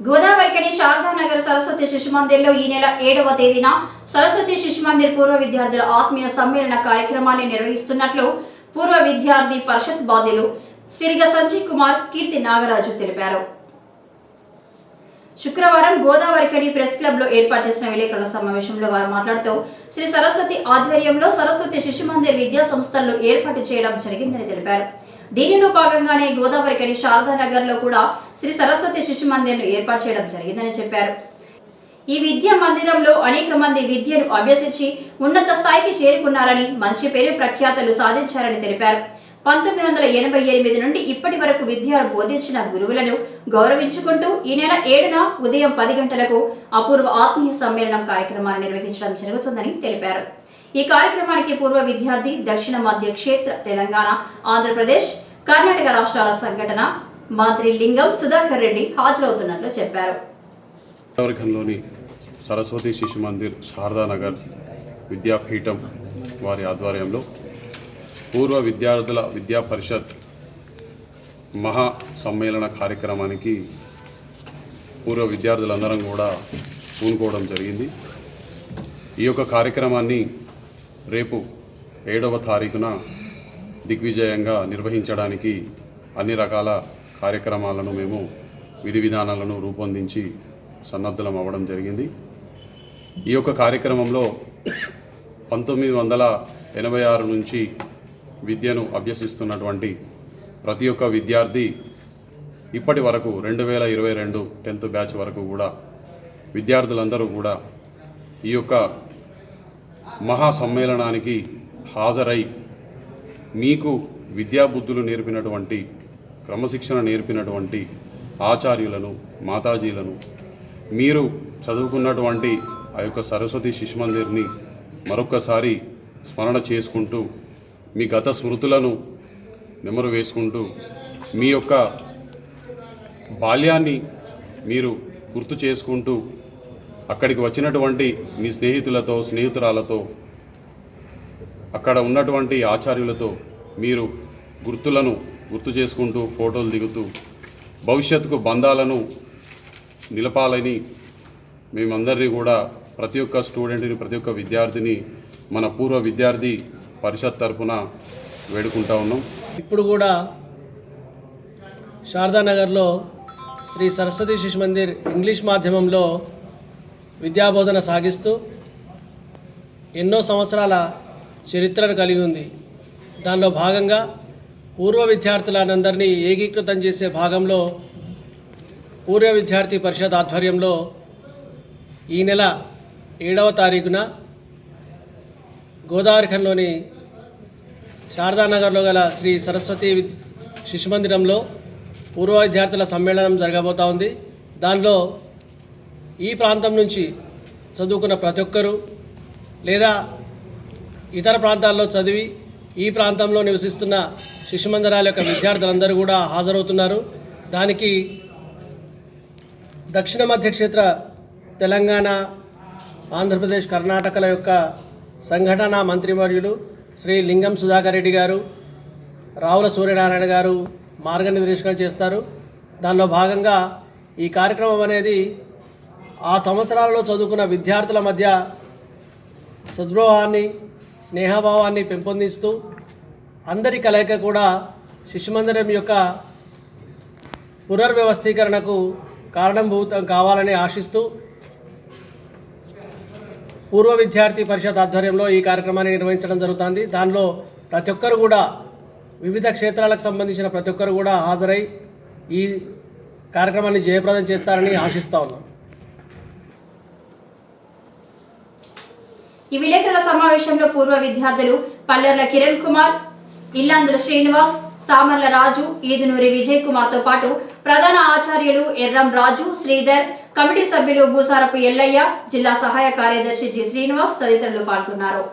గోదావరికని శారదానగర్ సరస్వతి శిశు మందిర్లో ఈ నెల ఏడవ తేదీన సరస్వతి శిశు మందిర్ పూర్వ విద్యార్థుల ఆత్మీయ సమ్మేళన కార్యక్రమాన్ని నిర్వహిస్తున్నట్లు పూర్వ విద్యార్థి పరిషత్ బాధ్యులు సిరిగ సంజయ్ కుమార్ కీర్తి నాగరాజు తెలిపారు. శుక్రవారం గోదావరికడి ప్రెస్ క్లబ్లో ఏర్పాటు చేసిన విలేకరుల సమావేశంలో వారు మాట్లాడుతూ శ్రీ సరస్వతి ఆధ్వర్యంలో సరస్వతి శిశు మందిర్ విద్యా సంస్థలను ఏర్పాటు చేయడం జరిగిందని తెలిపారు. దీనిలో భాగంగానే గోదావరికడి శారదానగర్లో కూడా శ్రీ సరస్వతి శిశు మందిర్ను ఏర్పాటు చేయడం జరిగిందని చెప్పారు. ఈ విద్యా మందిరంలో అనేక మంది విద్యను అభ్యసించి ఉన్నత స్థాయికి చేరుకున్నారని మంచి పేరు ప్రఖ్యాతలు సాధించారని తెలిపారు. పంతొమ్మిది వందల ఎనభై ఎనిమిది నుండి ఇప్పటి వరకు విద్యను బోధించిన గురువులను గౌరవించుకుంటూ ఈ నెల ఏడున ఉదయం పది గంటలకు అపూర్వ ఆత్మీయ సమ్మేళనం కార్యక్రమాన్ని నిర్వహించడం జరుగుతుందని తెలిపారు. ఈ కార్యక్రమానికి పూర్వ విద్యార్థి దక్షిణ మధ్య క్షేత్ర తెలంగాణ ఆంధ్రప్రదేశ్ కర్ణాటక రాష్ట్రాల సంఘటన మంత్రి లింగం సుధాకర్ రెడ్డి హాజరవుతున్నట్లు చెప్పారు. సరస్వతి శిశు మందిర్ శారదానగర్ విద్యాపీఠం వారి ఆధ్వర్యంలో పూర్వ విద్యార్థుల విద్యా పరిషత్ మహా సమ్మేళన కార్యక్రమానికి పూర్వ విద్యార్థులందరం కూడా పూనుకోవడం జరిగింది. ఈ యొక్క కార్యక్రమాన్ని రేపు ఏడవ తారీఖున దిగ్విజయంగా నిర్వహించడానికి అన్ని రకాల కార్యక్రమాలను మేము విధి విధానాలను రూపొందించి సన్నద్ధలం అవ్వడం జరిగింది. ఈ యొక్క కార్యక్రమంలో పంతొమ్మిది వందల ఎనభై ఆరు నుంచి విద్యను అభ్యసిస్తున్నటువంటి ప్రతి ఒక్క విద్యార్థి ఇప్పటి వరకు రెండు వేల ఇరవై రెండు టెన్త్ బ్యాచ్ వరకు కూడా విద్యార్థులందరూ కూడా ఈ యొక్క మహా సమ్మేళనానికి హాజరై మీకు విద్యాబుద్ధులు నేర్పినటువంటి క్రమశిక్షణ నేర్పినటువంటి ఆచార్యులను మాతాజీలను మీరు చదువుకున్నటువంటి ఆ యొక్క సరస్వతి శిశు మందిర్ని మరొక్కసారి స్మరణ చేసుకుంటూ మీ గత స్మృతులను నెమరు వేసుకుంటూ మీ యొక్క బాల్యాన్ని మీరు గుర్తు చేసుకుంటూ అక్కడికి వచ్చినటువంటి మీ స్నేహితులతో స్నేహితురాలతో అక్కడ ఉన్నటువంటి ఆచార్యులతో మీరు గుర్తులను గుర్తు చేసుకుంటూ ఫోటోలు దిగుతూ భవిష్యత్తుకు బంధాలను నిలపాలని మేమందరినీ కూడా ప్రతి ఒక్క స్టూడెంట్ని ప్రతి ఒక్క విద్యార్థిని మన పూర్వ విద్యార్థి పరిషత్ తరఫున వేడుకుంటా ఉన్నాం. ఇప్పుడు కూడా శారదానగర్లో శ్రీ సరస్వతి శిశు మందిర్ ఇంగ్లీష్ మాధ్యమంలో విద్యాబోధన సాగిస్తూ ఎన్నో సంవత్సరాల చరిత్రను కలిగి ఉంది. దానిలో భాగంగా పూర్వ విద్యార్థులందరినీ ఏకీకృతం చేసే భాగంలో పూర్వ విద్యార్థి పరిషత్ ఆధ్వర్యంలో ఈ నెల ఏడవ తారీఖున గోదావరిఖంలోని శారదానగర్లో గల శ్రీ సరస్వతి శిశు మందిరంలో పూర్వ విద్యార్థుల సమ్మేళనం జరగబోతూ ఉంది. దానిలో ఈ ప్రాంతం నుంచి చదువుకున్న ప్రతి ఒక్కరూ లేదా ఇతర ప్రాంతాల్లో చదివి ఈ ప్రాంతంలో నివసిస్తున్న శిశు మందిరాల యొక్క విద్యార్థులందరూ కూడా హాజరవుతున్నారు. దానికి దక్షిణ మధ్య క్షేత్ర తెలంగాణ ఆంధ్రప్రదేశ్ కర్ణాటకల యొక్క సంఘటన మంత్రివర్యులు శ్రీ లింగం సుధాకర్ రెడ్డి గారు రావుల సూర్యనారాయణ గారు మార్గనిర్దేశకం చేస్తారు. దానిలో భాగంగా ఈ కార్యక్రమం అనేది ఆ సంవత్సరాలలో చదువుకున్న విద్యార్థుల మధ్య సద్భావాన్ని స్నేహభావాన్ని పెంపొందిస్తూ అందరి కలయిక కూడా శిశుమందిరం యొక్క పునర్వ్యవస్థీకరణకు కారణభూతం కావాలని ఆశిస్తూ పూర్వ విద్యార్థి పరిషత్ ఆధ్వర్యంలో ఈ కార్యక్రమాన్ని నిర్వహించడం జరుగుతుంది. దానిలో ప్రతి ఒక్కరు కూడా వివిధ క్షేత్రాలకు సంబంధించిన ప్రతి ఒక్కరు కూడా హాజరై ఈ కార్యక్రమాన్ని జయప్రదం చేస్తారని ఆశిస్తా ఉన్నాం. ఈ విలేకరుల సమావేశంలో పూర్వ విద్యార్థులు పల్లెర్ల కిరణ్ కుమార్ ఇల్లాందుల శ్రీనివాస్ సామర్ల రాజు ఈదునూరి విజయ్ కుమార్తో పాటు ప్రధాన ఆచార్యులు ఎర్రం రాజు శ్రీధర్ కమిటీ సభ్యులు భూసారపు ఎల్లయ్య జిల్లా సహాయ కార్యదర్శి జి శ్రీనివాస్ తదితరులు పాల్గొన్నారు.